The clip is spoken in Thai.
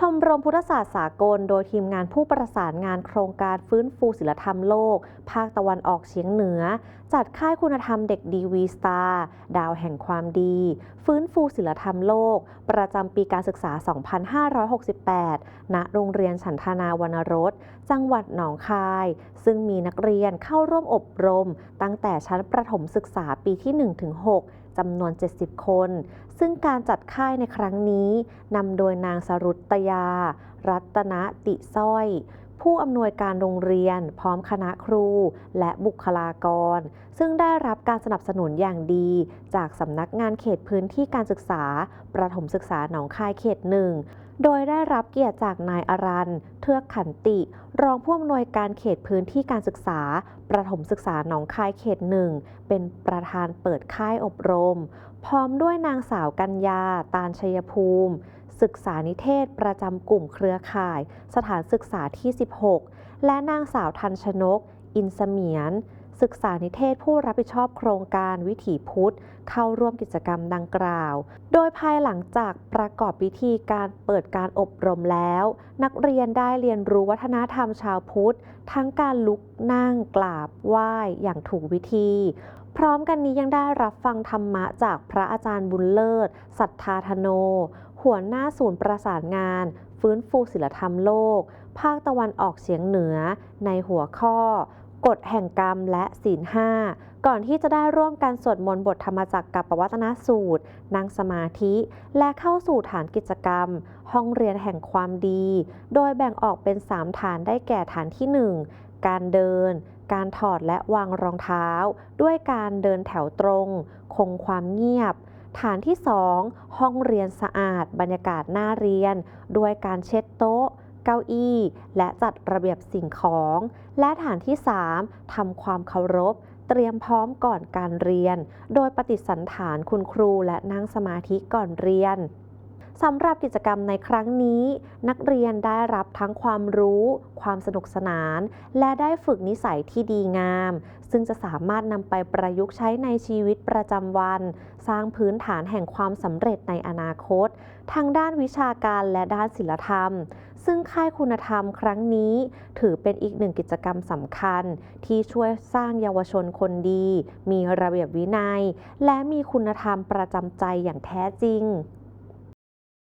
ชมรมพุทธศาสตร์สากล โดยทีมงานผู้ประสานงานโครงการฟื้นฟูศิลธรรมโลก ภาคตะวันออกเฉียงเหนือ จัดค่ายคุณธรรมเด็กดีวีสตาร์ดาวแห่งความดี ฟื้นฟูศิลธรรมโลก ประจำปีการศึกษา 2568 ณ โรงเรียนฉันทนาวรรณรสจังหวัดหนองคาย ซึ่งมีนักเรียนเข้าร่วมอบรม ตั้งแต่ชั้นประถมศึกษาปีที่ 1-6 จำนวน 70 คน ซึ่งการจัดค่ายในครั้งนี้นำโดยนางสรุตตยา รัตนติสร้อย ผู้อำนวยการโรงเรียน พร้อมคณะครู และบุคลากร ซึ่งได้รับการสนับสนุนอย่างดี จากสำนักงานเขตพื้นที่การศึกษา ประถมศึกษาหนองคายเขตหนึ่งโดยได้รับเกียรติจากนายอรันเทือกขันติ รองผู้อำนวยการเขตพื้นที่การศึกษา ประถมศึกษาหนองคายเขตหนึ่ง เป็นประธานเปิดค่ายอบรม พร้อมด้วยนางสาวกัญญา ตาลชัยภูมิ ศึกษานิเทศประจำกลุ่มเครือข่าย สถานศึกษาที่ 16 และนางสาวทันชนก อินเสมียน ศึกษานิเทศผู้รับผิดชอบโครงการวิถีพุทธ เข้าร่วมกิจกรรมดังกล่าว โดยภายหลังจากประกอบพิธีการเปิดการอบรมแล้ว นักเรียนได้เรียนรู้วัฒนธรรมชาวพุทธ ทั้งการลุกนั่งกราบไหว้อย่างถูกวิธี พร้อมกันนี้ยังได้รับฟังธรรมะจากพระอาจารย์บุญเลิศ สัทธาธโน หัวหน้าศูนย์ประสานงานฟื้นฟูศิลธรรมโลก ภาคตะวันออกเฉียงเหนือ ในหัวข้อ กฎแห่งกรรมและศีลห้าก่อนที่จะได้ร่วมกันสวดมนต์บทธรรมจักรกับปวัตนสูตร นั่งสมาธิ และเข้าสู่ฐานกิจกรรม ห้องเรียนแห่งความดี โดยแบ่งออกเป็น 3 ฐานได้แก่ฐานที่ 1 การเดิน การถอดและวางรองเท้า ด้วยการเดินแถวตรง คงความเงียบ ฐานที่ 2 ห้องเรียนสะอาด บรรยากาศน่าเรียน ด้วยการเช็ดโต๊ะ เก้าอี้ และจัดระเบียบสิ่งของ และฐานที่ 3ทำความเคารพ เตรียมพร้อมก่อนการเรียน โดยปฏิสันฐานคุณครูและนั่งสมาธิก่อนเรียน สำหรับกิจกรรมในครั้งนี้ นักเรียนได้รับทั้งความรู้ ความสนุกสนาน และได้ฝึกนิสัยที่ดีงาม ซึ่งจะสามารถนำไปประยุกต์ใช้ในชีวิตประจำวัน สร้างพื้นฐานแห่งความสำเร็จในอนาคต ทั้งด้านวิชาการและด้านศิลธรรม ซึ่งค่ายคุณธรรมครั้งนี้ ถือเป็นอีกหนึ่งกิจกรรมสำคัญ ที่ช่วยสร้างเยาวชนคนดี มีระเบียบวินัย และมีคุณธรรมประจำใจอย่างแท้จริง